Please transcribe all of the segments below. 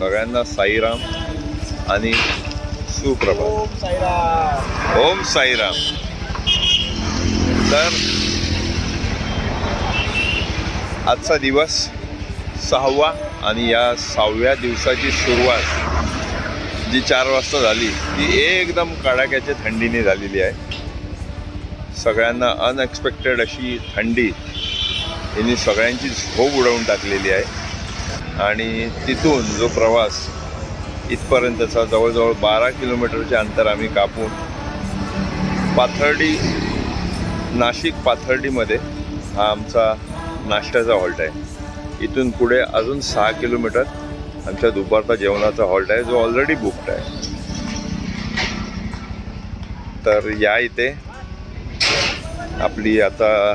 सगळ्यांना साईराम आणि सुप्रभात. ओम साईराम. ओम साईराम. तर आजचा दिवस सहावा आणि या सहाव्या दिवसाची सुरुवात जी चार वाजता झाली ती एकदम कडाक्याच्या थंडीने झालेली आहे. सगळ्यांना अनएक्सपेक्टेड अशी थंडी यांनी सगळ्यांची झोप उडवून टाकलेली आहे. आणि तिथून जो प्रवास इथपर्यंतचा जवळजवळ बारा किलोमीटरचे अंतर आम्ही कापून पाथर्डी नाशिक पाथर्डीमध्ये हा आमचा नाश्त्याचा हॉल्ट आहे. इथून पुढे अजून सहा किलोमीटर आमच्या दुपारचा जेवणाचा हॉल्ट आहे जो ऑलरेडी बुकड आहे. तर या इथे आपली आता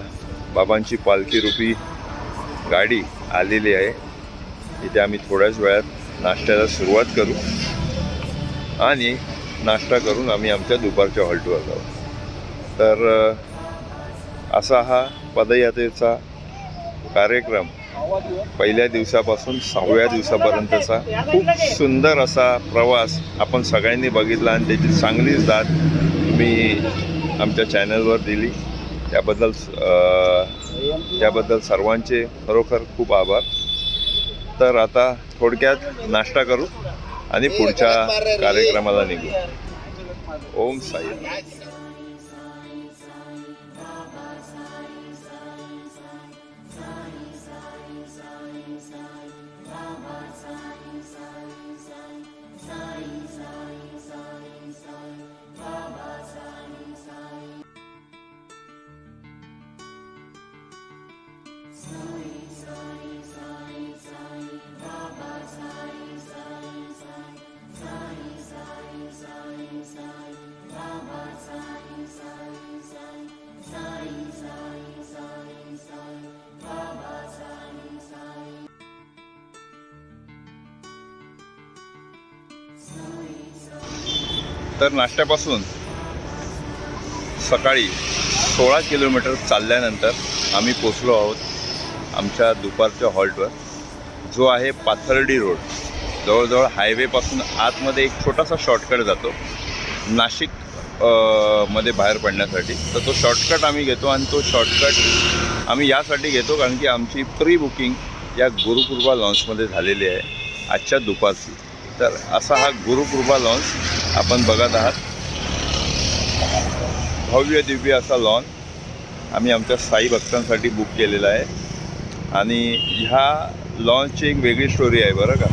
बाबांची पालखी रूपी गाडी आलेली आहे. इथे आम्ही थोड्याच वेळात नाश्त्याला सुरुवात करू आणि नाश्ता करून आम्ही आमच्या दुपारच्या हॉल्टवर जाऊ. तर असा हा पदयात्रेचा कार्यक्रम पहिल्या दिवसापासून सहाव्या दिवसापर्यंतचा खूप सुंदर असा प्रवास आपण सगळ्यांनी बघितला आणि त्याची चांगलीच दाद मी आमच्या चॅनलवर दिली. त्याबद्दल त्याबद्दल सर्वांचे खरोखर खूप आभार. तर आता थोडक्यात नाश्ता करू आणि पुढच्या कार्यक्रमाला निघू. ओम साई. तर नाश्त्यापासून सकाळी सोळा किलोमीटर चालल्यानंतर आम्ही पोचलो आहोत आमच्या दुपारच्या हॉल्टवर जो आहे पाथर्डी रोड. जवळजवळ हायवेपासून आतमध्ये एक छोटासा शॉर्टकट जातो नाशिकमध्ये बाहेर पडण्यासाठी. तर तो शॉर्टकट आम्ही घेतो आणि तो शॉर्टकट आम्ही यासाठी घेतो कारण की आमची प्री बुकिंग या गुरुकृपा लॉन्चमध्ये झालेली आहे आजच्या दुपारची. तर असा हा गुरुकृपा लॉन्स आपण बघत आहात. भव्य दिव्य असा लॉन आम्ही आमच्या साई भक्तांसाठी बुक केलेला आहे. आणि ह्या लॉन्चची एक वेगळी स्टोरी आहे बरं का.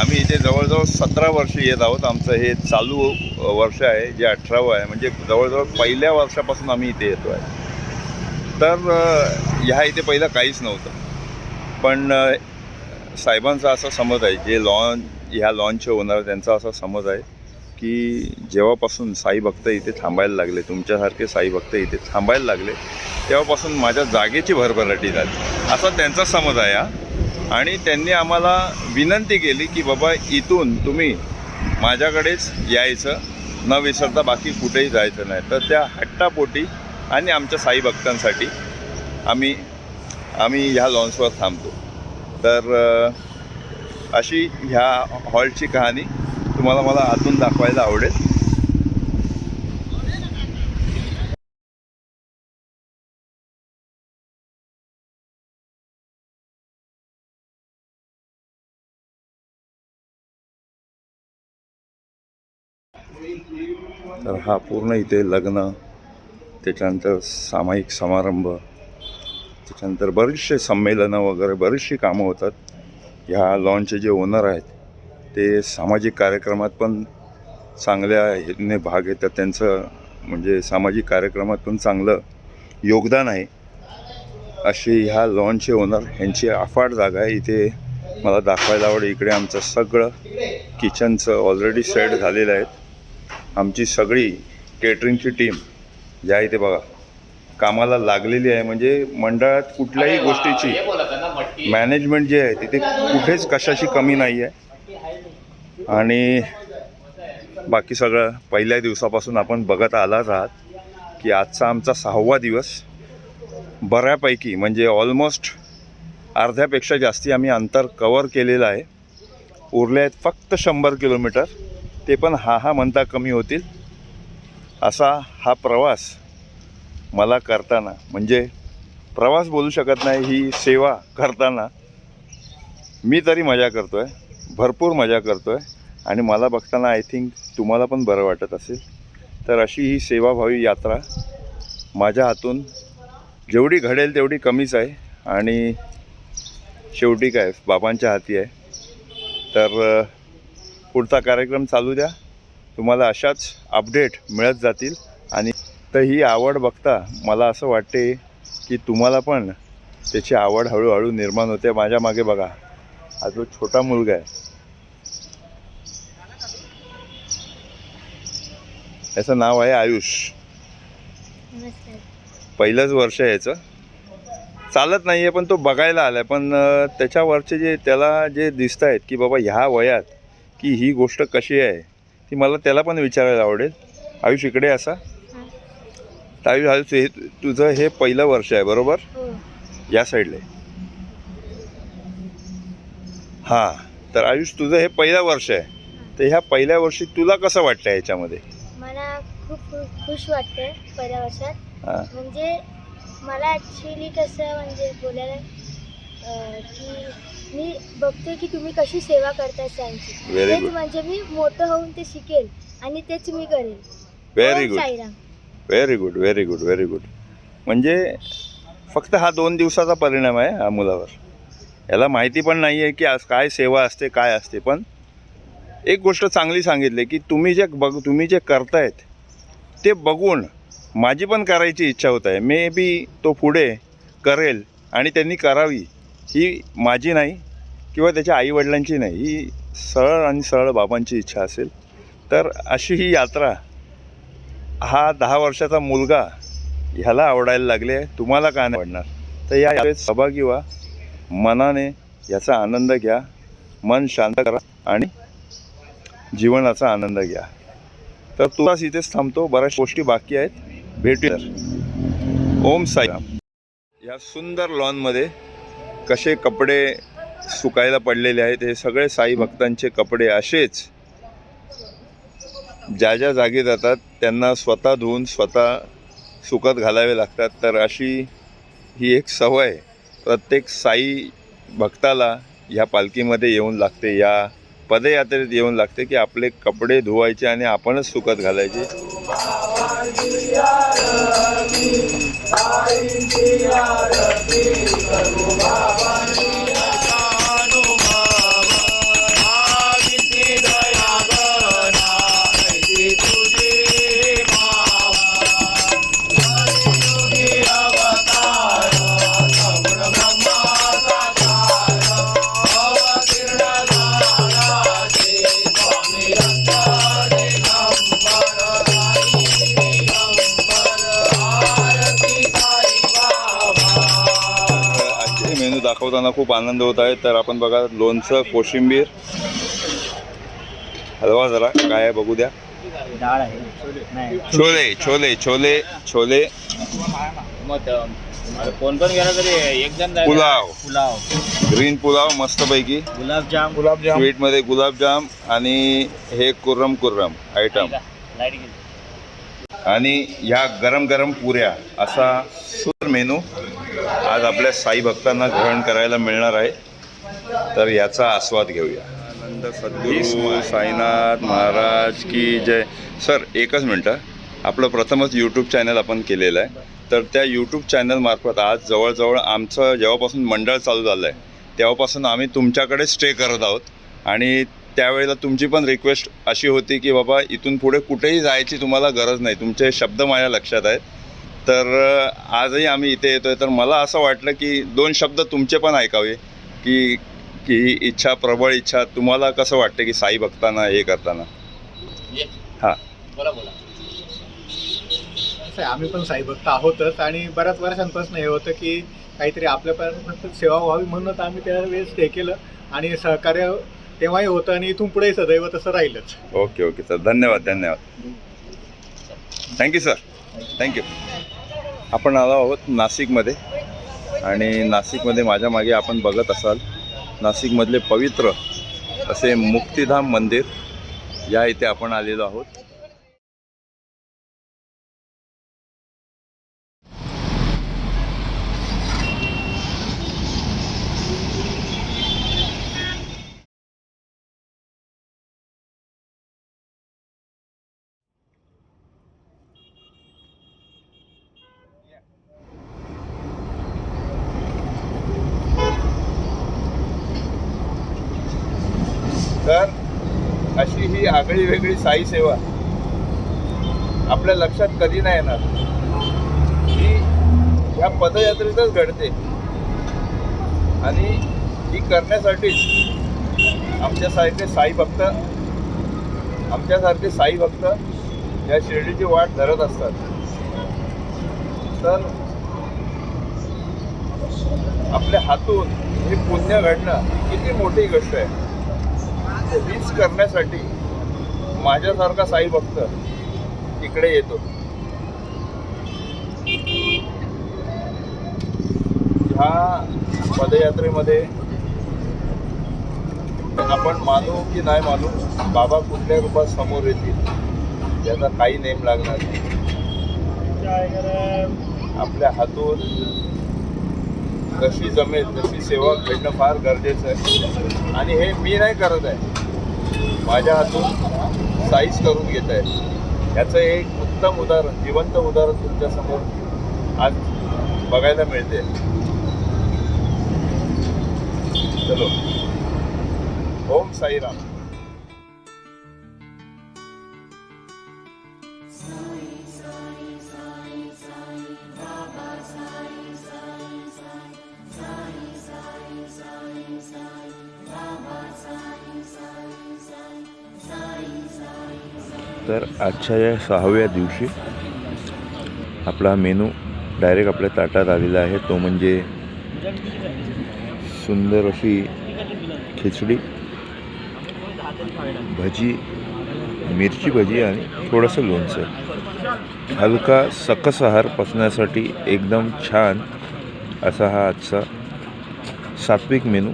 आम्ही इथे जवळजवळ सतरा वर्ष येत आहोत. आमचं हे चालू वर्ष आहे जे अठरावं आहे म्हणजे जवळजवळ पहिल्या वर्षापासून आम्ही इथे येतो आहे. तर ह्या इथे पहिलं काहीच नव्हतं. पण साहेबांचा असा समज आहे जे लॉन ह्या लॉन्च होणार त्यांचा असा समज आहे की जेव्हापासून साई भक्त इथे थांबायला लागले तुमच्यासारखे साई भक्त इथे थांबायला लागले तेव्हापासून माझ्या जागेची भरभराटी झाली. असा त्यांचा समज आहे हा. आणि त्यांनी आम्हाला विनंती केली की बाबा इथून तुम्ही माझ्याकडेच यायचं न विसरता बाकी कुठेही जायचं नाही. तर त्या हट्टापोटी आणि आमच्या साई भक्तांसाठी आम्ही आम्ही ह्या लॉन्सवर थांबतो. तर अशी ह्या हॉलची कहाणी तुम्हाला मला आतून दाखवायला आवडेल. तर हा पूर्ण इथे लग्न त्याच्यानंतर सामायिक समारंभ त्याच्यानंतर बरेचसे संमेलनं वगैरे बरीचशी कामं होतात. ह्या लॉनचे जे ओनर आहेत ते सामाजिक कार्यक्रमात पण चांगल्या ह्याने भाग घेतात. त्यांचं म्हणजे सामाजिक कार्यक्रमात पण चांगलं योगदान आहे. अशी ह्या लॉनचे ओनर ह्यांची अफाट जागा आहे. इथे मला दाखवायला आवडेल. इकडे आमचं सगळं किचनचं ऑलरेडी सेट झालेलं आहेत आमची सगळी केटरिंगची टीम या इथे बघा. कामाला लागलेली आहे. म्हणजे मंडळात कुठल्याही गोष्टीची मॅनेजमेंट जे आहे तिथे कुठेच कशाची कमी नाही आहे आणि बाकी सगळं पहिल्या दिवसापासून आपण बघत आलाच आहात की आजचा आमचा सहावा दिवस बऱ्यापैकी म्हणजे ऑलमोस्ट अर्ध्यापेक्षा जास्ती आम्ही अंतर कवर केलेलं आहे. उरले आहेत फक्त शंभर किलोमीटर. ते पण हा हा म्हणता कमी होतील. असा हा प्रवास मला करताना म्हणजे प्रवास बोलू शकत नाही ही सेवा करताना मी तरी मजा करतो आहे भरपूर मजा करतो आहे आणि मला बघताना आय थिंक तुम्हाला पण बरं वाटत असेल. तर अशी ही सेवाभावी यात्रा माझ्या हातून जेवढी घडेल तेवढी कमीच आहे आणि शेवटी काय बाबांच्या हाती आहे. तर पुढचा कार्यक्रम चालू द्या. तुम्हाला अशाच अपडेट मिळत जातील आणि तर ही आवड बघता मला असं वाटते की तुम्हाला पण त्याची आवड हळूहळू निर्माण होते. माझ्या मागे बघा हा जो छोटा मुलगा आहे. याचं नाव आहे आयुष. पहिलंच वर्ष आहे याचं. चालत नाही आहे पण तो बघायला आला आहे पण त्याच्यावरचे जे त्याला जे दिसत आहेत की बाबा ह्या वयात की ही गोष्ट कशी आहे ती मला त्याला पण विचारायला आवडेल. आयुष इकडे असा. हां आयुष आयुष हे तुझं हे पहिलं वर्ष आहे बरोबर? हो. या साईडला. हां तर आयुष तुझं हे पहिलं वर्ष आहे. तर ह्या पहिल्या वर्षी तुला कसं वाटतं याच्यामध्ये मला खूप खुश वाटतं पहिल्या वर्षात. हां. म्हणजे मला ॲक्च्युली कसं म्हणजे बोलायला की मी बघते की तुम्ही कशी सेवा करता त्यांची तेच. म्हणजे मी मोठं होऊन ते शिकेल आणि तेच मी करेल. Very um good very good very good very good म्हणजे फक्त हा दोन दिवसाचा परिणाम आहे हा मुलावर. याला माहिती पण नाही आहे की आज काय सेवा असते काय असते पण एक गोष्ट चांगली सांगितली की तुम्ही जे बघ तुम्ही जे करतायत ते बघून माझी पण करायची इच्छा होत आहे. मे बी तो पुढे करेल आणि त्यांनी करावी ही माझी नाही किंवा त्याच्या आईवडिलांची नाही ही सरळ आणि सरळ बाबांची इच्छा असेल. तर अशी ही यात्रा हा दहा वर्षाचा मुलगा ह्याला आवडायला लागले तुम्हाला का नाही आवडणार? तर या यात्रेत सहभागी व्हा मनाने याचा आनंद घ्या मन शांत करा आणि जीवनाचा आनंद घ्या. तर तुलाच इथेच थांबतो बऱ्याच गोष्टी बाकी आहेत भेटूया ओम साईराम या सुंदर लॉनमध्ये कसे कपडे सुकायला पडलेले आहेत हे सगळे साई भक्तांचे कपडे असेच ज्या ज्या जागी जातात त्यांना स्वतः धुवून स्वतः सुकत घालावे लागतात. तर अशी ही एक सवय प्रत्येक साई भक्ताला ह्या पालखीमध्ये येऊन लागते. या पदयात्रेत येऊन लागते की आपले कपडे धुवायचे आणि आपणच सुकत घालायचे. तर दाखवताना खूप आनंद होत आहे. तर आपण बघा लोणचं कोशिंबीर. हलवा जरा काय आहे बघू द्या. डाळ आहे. नाही. छोले छोले छोले छोले. मग अं, कोण पण गेला तरी एक जण जायचं. पुलाव. पुलाव. ग्रीन पुलाव मस्तपैकी. गुलाबजाम. गुलाबजाम. स्वीटमध्ये गुलाबजाम आणि हे कुर्रम कुर्रम आयटम. लाइट गेली. आणि ह्या गरम गरम पुऱ्या असा मेनू. आज आपल्या साई भक्तांना ग्रहण करायला मिळणार आहे. तर याचा आस्वाद घेऊया. आनंद सद्गुरू साईनाथ महाराज की जय. सर एकच मिनटं. आपलं प्रथमच यूट्यूब चॅनल आपण केलेलं आहे. तर त्या यूट्यूब चॅनलमार्फत आज जवळजवळ आमचं जेव्हापासून मंडळ चालू झालं आहे तेव्हापासून आम्ही तुमच्याकडे स्टे करत आहोत. आणि त्यावेळेला तुमची पण रिक्वेस्ट अशी होती की बाबा इथून पुढे कुठेही जायची तुम्हाला गरज नाही. तुमचे शब्द माझ्या लक्षात आहेत. तर आजही आम्ही इथे येतो आहे तर मला असं वाटलं की दोन शब्द तुमचे पण ऐकावे. की की इच्छा प्रबळ इच्छा तुम्हाला कसं वाटतं की साई भक्तांना हे करताना. हा. बोला आम्ही पण साईभक्त आहोतच आणि बऱ्याच वर्षांपासून हे होतं की काहीतरी आपल्यापर्यंत सेवा व्हावी म्हणूनच आम्ही त्यावेळेस हे केलं आणि सहकार्य तेव्हाही होतं आणि इथून पुढेही सदैव तसं राहीलच. Okay okay sir. धन्यवाद धन्यवाद. थँक्यू सर थँक्यू आपण आलो आहोत नाशिकमध्ये. आणि नाशिकमध्ये माझ्या मागे आपण बघत असाल नाशिकमधले पवित्र असे मुक्तिधाम मंदिर या इथे आपण आलेलो आहोत तर अशी ही आगळी वेगळी साई सेवा आपल्या लक्षात कधी नाही येणार. ही या पदयात्रेतच घडते. आणि ही करण्यासाठीच आमच्यासारखे साई भक्त आमच्यासारखे साई भक्त या शिर्डीची वाट धरत असतात. तर आपल्या हातून हे पुण्य घडणं किती मोठी गोष्ट आहे. हीच करण्यासाठी माझ्यासारखा साई भक्त इकडे येतो. ह्या पदयात्रेमध्ये आपण मानू की नाही मानू बाबा कुठल्या रूपात समोर येतील याचा काही नेम लागणार नाही. आपल्या हातून जशी जमेल तशी सेवा घडणं फार गरजेचं आहे. आणि हे मी नाही करत आहे. माझ्या हातून साईज करून घेत आहे. याचं एक उत्तम उदाहरण जिवंत उदाहरण तुमच्यासमोर आज बघायला मिळते. चलो. ओम साईराम. तर आजच्या या सहाव्या दिवशी आपला मेनू डायरेक्ट आपल्या ताटात आलेला आहे. तो म्हणजे सुंदर अशी खिचडी भजी मिरची भजी आणि थोडंसं लोणचं. हलका सकस आहार पचण्यासाठी एकदम छान असा हा आजचा सात्विक मेनू